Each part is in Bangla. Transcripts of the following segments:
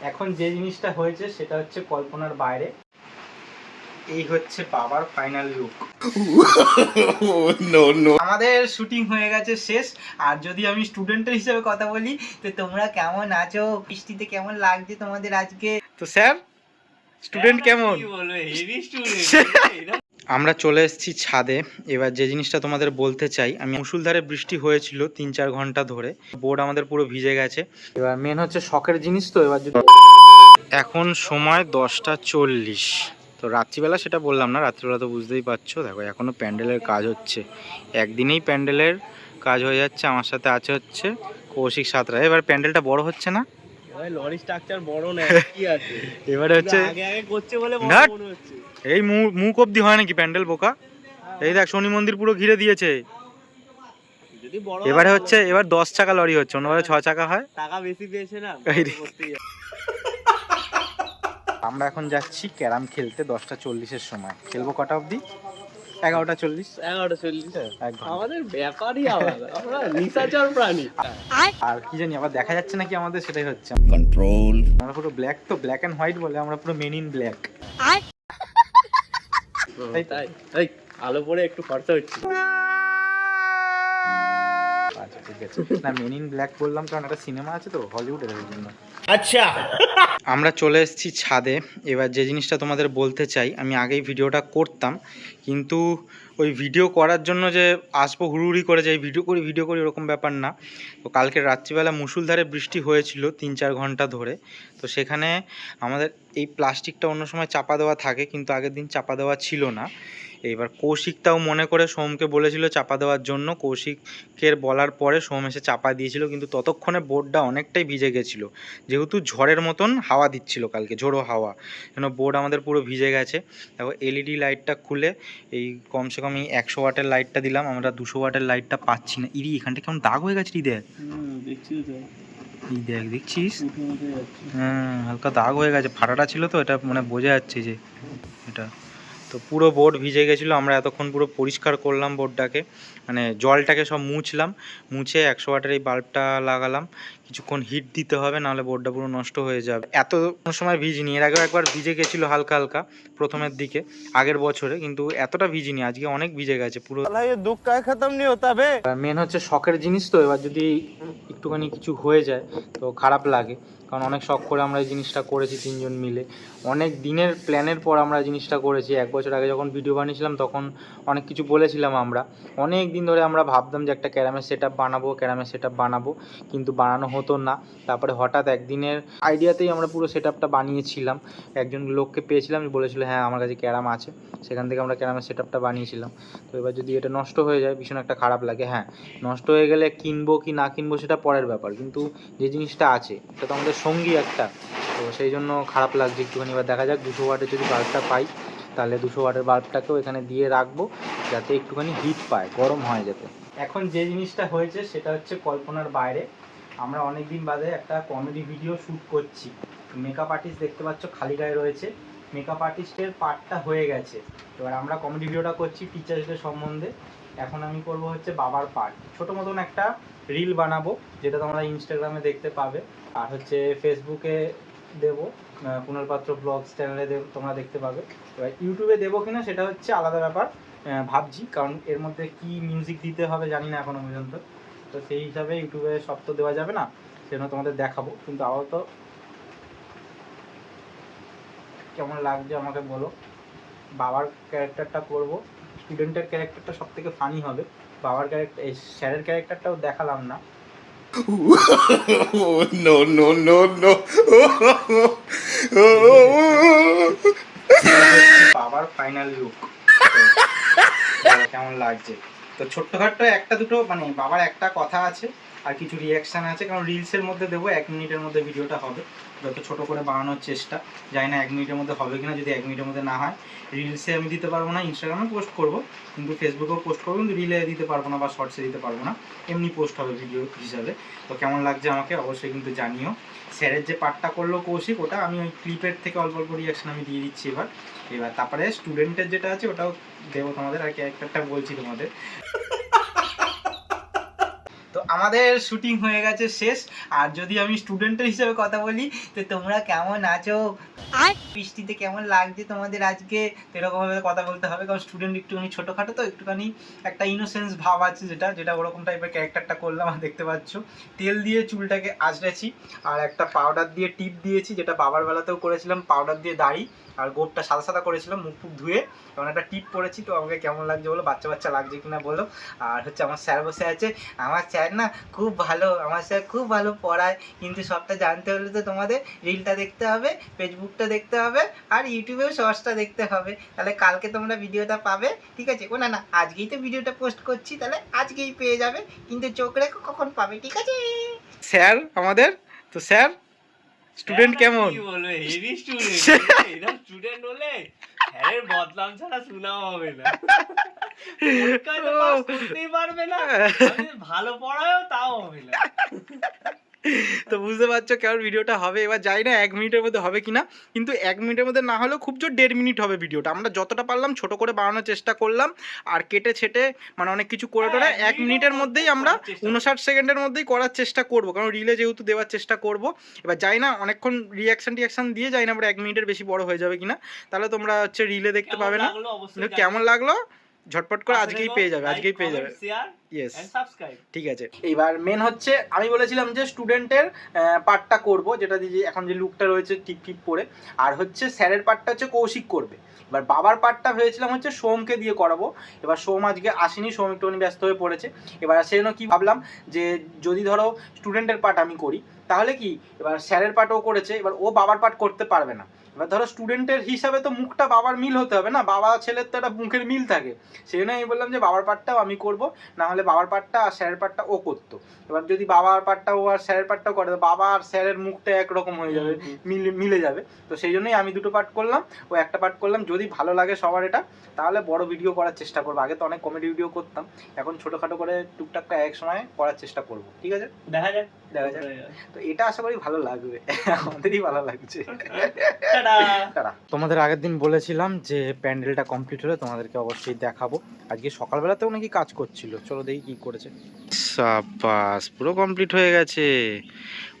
এখন যে জিনিসটা হয়েছে সেটা হচ্ছে কল্পনার বাইরে। এই হচ্ছে বাবার ফাইনাল লুক. আমাদের শুটিং হয়ে গেছে শেষ। আর যদি আমি স্টুডেন্টের হিসেবে কথা বলি তো তোমরা কেমন আছো? বৃষ্টিতে কেমন লাগছে তোমাদের আজকে? তো স্যার স্টুডেন্ট কেমন? আমরা চলে এসেছি ছাদে। এবার যে জিনিসটা তোমাদের বলতে চাই আমি মুসুলধারে বৃষ্টি হয়েছিল তিন চার ঘণ্টা ধরে। বোর্ড আমাদের পুরো ভিজে গেছে। এবার মেন হচ্ছে শখের জিনিস তো এবার যদি এখন সময় দশটা চল্লিশ। তো রাত্রিবেলা সেটা বললাম না রাত্রিবেলা তো বুঝতেই পারছ। দেখো এখনও প্যান্ডেলের কাজ হচ্ছে। একদিনেই প্যান্ডেলের কাজ হয়ে যাচ্ছে আমার সাথে আছে হচ্ছে কৌশিক সাঁতরা। এবার প্যান্ডেলটা বড় হচ্ছে না? লরি স্ট্রাকচার বড় না কি আছে? এবারে হচ্ছে আগে আগে করছে বলে মনে হচ্ছে। এই মু- মুখ অব্দি হয় নাকি প্যান্ডেল বোকা? এই দেখ শনি মন্দির পুরো ঘিরে দিয়েছে। এবারে হচ্ছে এবার দশ চাকা লরি হচ্ছে। অন্যবারে ছ চাকা হয়। টাকা বেশি পেয়েছে না এই রে। করতেই হবে। আমরা এখন যাচ্ছি ক্যারাম খেলতে দশটা চল্লিশের সময়। খেলব কটা অবধি? এগারোটা চল্লিশ? এগারোটা চল্লিশ। আমাদের ব্যাপারই আলাদা। আমরা নিশাচর প্রাণী। আর কি জানি আবার দেখা যাচ্ছে নাকি আমাদের সেটাই হচ্ছে। Control. আমরা পুরো ব্ল্যাক তো ব্ল্যাক অ্যান্ড হোয়াইট বলে আমরা পুরো মেন ইন ব্ল্যাক তাই? তাই আলো পরে একটু খরচা হচ্ছে। আচ্ছা ঠিক আছে। না মেন ইন ব্ল্যাক বললাম কারণ একটা সিনেমা আছে তো হলিউডের জন্য। আচ্ছা। আমরা চলে এসেছি ছাদে। এবার যে জিনিসটা তোমাদের বলতে চাই, আমি আগেই ভিডিওটা করতাম, কিন্তু ওই ভিডিও করার জন্য যে আসব হুড়ুহুড়ি করে যাই ভিডিও করি ভিডিও করি ওরকম ব্যাপার না। তো কালকে রাত্রিবেলা মুসুলধারে বৃষ্টি হয়েছিল তিন চার ঘণ্টা ধরে। তো সেখানে আমাদের এই প্লাস্টিকটা অন্য সময় চাপা দেওয়া থাকে, কিন্তু আগের দিন চাপা দেওয়া ছিল না। এবার কৌশিকটাও মনে করে সোমকে বলেছিল চাপা দেওয়ার জন্য। কৌশিকের বলার পরে সোম এসে চাপা দিয়েছিল, কিন্তু ততক্ষণে বোর্ডটা অনেকটাই ভিজে গেছিল। যেহেতু ঝড়ের মতন হাওয়া দিচ্ছিল কালকে ঝোড়ো হাওয়া। যেন বোর্ড আমাদের পুরো ভিজে গেছে। দেখো এলইডি লাইটটা খুলে এই কমসে কম এই একশো ওয়াটের লাইটটা দিলাম আমরা দুশো ওয়াটের লাইটটা পাচ্ছি না। ইরি এখানটা কেমন দাগ হয়ে গেছে রি দেখ। দেখ দেখছিস? হ্যাঁ হালকা দাগ হয়ে গেছে। ফাটাটা ছিল তো এটা মানে বোঝা যাচ্ছে যে এটা। তো পুরো বোর্ড ভিজে গেছিল আমরা এতক্ষণ পুরো পরিষ্কার করলাম বোর্ডটাকে মানে জলটাকে সব মুছলাম মুছে একশো ওয়াটের এই বাল্বটা লাগালাম কিছুক্ষণ হিট দিতে হবে নাহলে বোর্ডটা পুরো নষ্ট হয়ে যাবে। এত কোনো সময় ভিজিনি এর আগেও একবার ভিজে গেছিল হালকা হালকা প্রথমের দিকে আগের বছরে কিন্তু এতটা ভিজিনি আজকে অনেক ভিজে গেছে পুরো দুঃখ খতম নি হতা বে। মেন হচ্ছে শখের জিনিস তো এবার যদি একটুখানি কিছু হয়ে যায় তো খারাপ লাগে। কারণ অনেক শখ করে আমরা এই জিনিসটা করেছি তিনজন মিলে। অনেক দিনের প্ল্যানের পর আমরা জিনিসটা করেছি। এক বছর আগে যখন ভিডিও বানিয়েছিলাম, তখন অনেক কিছু বলেছিলাম আমরা। অনেক দিন ধরে আমরা ভাবতাম যে একটা ক্যারামের সেট বানাবো, ক্যারামের সেট বানাবো, কিন্তু বানানো হতো না। তারপরে হঠাৎ একদিনের আইডিয়াতেই আমরা পুরো সেট বানিয়েছিলাম। একজন লোককে পেয়েছিলাম, বলেছিল হ্যাঁ আমার কাছে ক্যারাম আছে। সেখান থেকে আমরা ক্যারামের সেট বানিয়েছিলাম। তো এবার যদি এটা নষ্ট হয়ে যায়, ভীষণ একটা খারাপ লাগে হ্যাঁ। নষ্ট হয়ে গেলে কিনবো কি না কিনবো সেটা পরের ব্যাপার। কিন্তু যে জিনিসটা আছে এটা তো আমাদের সঙ্গী একটা। তো সেই জন্য খারাপ লাগছে একটুখানি। এবার দেখা যাক দুশো ওয়াটের যদি বাল্বটা পাই, তাহলে দুশো ওয়াটের বাল্বটাকেও এখানে দিয়ে রাখব, যাতে একটুখানি হিট পায়, গরম হয় যাতে। এখন যে জিনিসটা হয়েছে, সেটা হচ্ছে কল্পনার বাইরে। আমরা অনেক দিন বাদে একটা কমেডি ভিডিও শ্যুট করছি। মেকআপ আর্টিস্ট দেখতে পাচ্ছ, খালি গায়ে রয়েছে। মেকআপ আর্টিস্টের পার্টটা হয়ে গেছে। এবার আমরা কমেডি ভিডিওটা করছি টিচার্স ডে সম্বন্ধে। এখন আমি করব হচ্ছে বাবার পার্ট ছোটো মতন একটা রিল বানাবো, যেটা তোমরা ইনস্টাগ্রামে দেখতে পাবে। আর হচ্ছে ফেসবুকে দেবো কুণাল পাত্র ব্লগস চ্যানেলে দেব তোমরা দেখতে পাবে। এবার ইউটিউবে দেবো কিনা সেটা হচ্ছে আলাদা ব্যাপার ভাবছি, কারণ এর মধ্যে কি মিউজিক দিতে হবে জানি না এখনও পর্যন্ত। তো সেই হিসাবে ইউটিউবে সব তো দেওয়া যাবে না, সেজন্য তোমাদের দেখাবো। কিন্তু আপাতত কেমন লাগছে আমাকে বলো। বাবার ক্যারেক্টারটা করব। স্টুডেন্টের ক্যারেক্টারটা সব থেকে ফানি হবে। বাবার ক্যারেক্টার এই স্যারের ক্যারেক্টারটাও দেখালাম না। No no no no. বাবার ফাইনাল লুক কেমন লাগছে? তো ছোট্টখাট্ট একটা দুটো মানে বাবার একটা কথা আছে। আর কিছু রিয়াকশান আছে, কারণ রিলসের মধ্যে দেবো, এক মিনিটের মধ্যে ভিডিওটা হবে। যত ছোট করে বানানোর চেষ্টা, জানি না এক মিনিটের মধ্যে হবে কিনা, যদি এক মিনিটের মধ্যে না হয়। রিলসে আমি দিতে পারব না ইনস্টাগ্রামে পোস্ট করব, কিন্তু ফেসবুকেও পোস্ট করব, কিন্তু রিলে দিতে পারব না বা শর্টসে দিতে পারব না। এমনি পোস্ট হবে ভিডিও হিসাবে। তো কেমন লাগছে আমাকে অবশ্যই কিন্তু জানিও। স্যারের যে পার্টটা করল কৌশিক, ওটা আমি ওই ক্লিপের থেকে অল্প অল্প রিয়াকশান আমি দিয়ে দিচ্ছি এবার। এবার তারপরে স্টুডেন্টের যেটা আছে, ওটাও দেবো তোমাদের, আর ক্যারেক্টারটা বলছি তোমাদের। আমাদের শুটিং হয়ে গেছে শেষ। আর যদি আমি স্টুডেন্টের হিসেবে কথা বলি তো তোমরা কেমন আছো? আর? বৃষ্টিতে কেমন লাগছে তোমাদের আজকে? এরকমভাবে কথা বলতে হবে কারণ স্টুডেন্ট একটুখানি ছোটোখাটো তো একটুখানি একটা ইনোসেন্স ভাব আছে যেটা যেটা ওরকম টাইপের ক্যারেক্টারটা করলাম আর দেখতে পাচ্ছ। তেল দিয়ে চুলটাকে আঁচড়েছি আর একটা পাউডার দিয়ে টিপ দিয়েছি যেটা বাবার বেলাতেও করেছিলাম পাউডার দিয়ে দাড়ি। আর গোপটা সাদা সাদা করেছিলাম মুখ ফুক ধুয়ে এবং একটা টিপ পড়েছি তো আমাকে কেমন লাগছে বলো? বাচ্চা বাচ্চা লাগছে কিনা বলো? আর হচ্ছে আমার স্যার বসে আছে। আমার স্যার না খুব ভালো, আমার স্যার খুব ভালো পড়ায়। কিন্তু সবটা জানতে হলে তো তোমাদের রিলটা দেখতে হবে ফেসবুকটা দেখতে হবে, আর ইউটিউবেও শর্টসটা দেখতে হবে। তাহলে কালকে তোমরা ভিডিওটা পাবে, ঠিক আছে? ও না না, আজকেই তো ভিডিওটা পোস্ট করছি, তাহলে আজকেই পেয়ে যাবে। কিন্তু চোখ রেখো কখন পাবে, ঠিক আছে? স্যার আমাদের? তো স্যার? স্টুডেন্ট কেমন? কি বলবে হেভি স্টুডেন্ট স্টুডেন্ট হলে হ্যারের বদনাম ছাড়া শোনাও হবে না। করতেই পারবে না। ভালো পড়ায়ও তাও হবে না। তো বুঝতে পারছ কেমন ভিডিওটা হবে? এবার যাই না এক মিনিটের মধ্যে হবে কিনা কিন্তু এক মিনিটের মধ্যে না হলেও খুব জোর দেড় মিনিট হবে ভিডিওটা। আমরা যতটা পারলাম ছোট করে বানানোর চেষ্টা করলাম আর কেটে ছেটে মানে অনেক কিছু করে টোরে হ্যাঁ, এক মিনিটের মধ্যেই আমরা উনষাট সেকেন্ডের মধ্যেই করার চেষ্টা করব কারণ রিলে যেহেতু দেওয়ার চেষ্টা করব। এবার যাই না অনেকক্ষণ রিয়াকশন টিয়াকশন দিয়ে যাই না আমরা এক মিনিটের বেশি বড় হয়ে যাবে কিনা। তাহলে তোমরা হচ্ছে রিলে দেখতে পাবে না। কেমন লাগল? ঝটপট করে আজকেই পেয়ে যাবে আজকেই পেয়ে যাবে। ইয়েস এন্ড সাবস্ক্রাইব ঠিক আছে। এবার মেন হচ্ছে আমি বলেছিলাম যে স্টুডেন্টের পার্টটা করব যেটা দিয়ে যে এখন যে লুকটা রয়েছে টিপ টিপ পরে আর হচ্ছে স্যারের পার্টটা হচ্ছে কৌশিক করবে। এবার বাবার পার্টটা ভেবেছিলাম হচ্ছে সোমকে দিয়ে করাবো এবার সোম আজকে আসেনি সোম একটুখানি ব্যস্ত হয়ে পড়েছে। এবার সেই জন্য কি ভাবলাম যে যদি ধরো স্টুডেন্টের পার্ট আমি করি তাহলে কি? এবার স্যারের পার্টও করেছে এবার ও বাবার পার্ট করতে পারবে না। এবার ধরো স্টুডেন্টের হিসাবে তো মুখটা বাবার মিল হতে হবে না বাবা ছেলের তো একটা মুখের মিল থাকে। সেই জন্য আমি বললাম যে বাবার পার্টটাও আমি করব না হলে বাবার পার্টটা আর স্যারের পার্টটা ও করতো। এবার যদি বাবার পার্টটা ও আর স্যারের পার্টটাও করে বাবা আর স্যারের মুখটা একরকম হয়ে যাবে মিলে মিলে যাবে। তো সেই জন্যই আমি দুটো পার্ট করলাম ও একটা পার্ট করলাম। যদি ভালো লাগে সবার এটা তাহলে বড় ভিডিও করার চেষ্টা করব। আগে তো অনেক কমেডি ভিডিও করতাম এখন ছোটোখাটো করে টুকটাক এক সময় করার চেষ্টা করব ঠিক আছে? দেখা যাক। দেখা যাক। তো এটা আশা করি ভালো লাগবে আমাদেরই ভালো লাগছে। টাটা তোমাদের আগের দিন বলেছিলাম যে প্যান্ডেলটা কমপ্লিট হলে তোমাদেরকে অবশ্যই দেখাবো। আজকে সকালবেলাতেও নাকি কাজ করছিল। চলো দেখি কি করেছে। সাবাস পুরো কমপ্লিট হয়ে গেছে।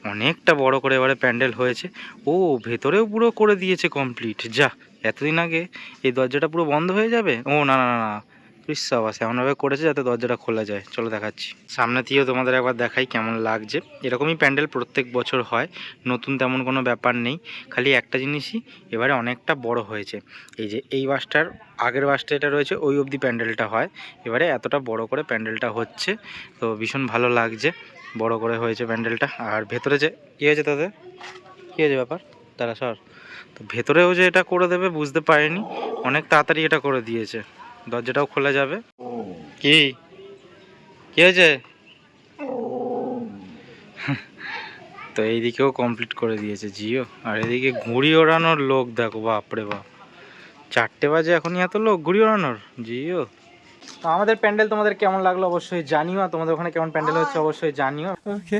অনেকটা বড় করে এবারে প্যান্ডেল হয়েছে। ও ভেতরেও পুরো করে দিয়েছে কমপ্লিট যা এতদিন আগে এই দরজাটা পুরো বন্ধ হয়ে যাবে? ও না না না না। না সাবাস, এমনভাবে করেছে যাতে দরজাটা খোলা যায়। চলো দেখাচ্ছি। সামনে থেকেও তোমাদের একবার দেখাই কেমন লাগছে। এরকমই প্যান্ডেল প্রত্যেক বছর হয়, নতুন তেমন কোনো ব্যাপার নেই। খালি একটা জিনিসই, এবারে অনেকটা বড় হয়েছে। এই যে, এই বাসটার আগের বাসটা এটা রয়েছে, ওই অবধি প্যান্ডেলটা হয়। এবারে এতটা বড় করে প্যান্ডেলটা হচ্ছে, তো ভীষণ ভালো লাগছে। বড় করে হয়েছে প্যান্ডেলটা। আর ভেতরে যে, কী হয়েছে তাদের? কী হয়েছে ব্যাপার? তারা সর। তো ভেতরেও যে এটা করে দেবে, বুঝতে পারিনি। অনেক তাড়াতাড়ি এটা করে দিয়েছে। দরজাটাও খোলা যাবে। কি? কি হয়েছে? তো এইদিকেও কমপ্লিট করে দিয়েছে জিও। আর এদিকে ঘুড়ি ওড়ানোর লোক দেখো বাপরে বাপ। চারটে বাজে এখনই এত লোক ঘুড়ি ওড়ানোর? জিও। তো আমাদের প্যান্ডেল তোমাদের কেমন লাগল অবশ্যই জানিও তোমাদের ওখানে কেমন প্যান্ডেল হচ্ছে অবশ্যই জানিও। ওকে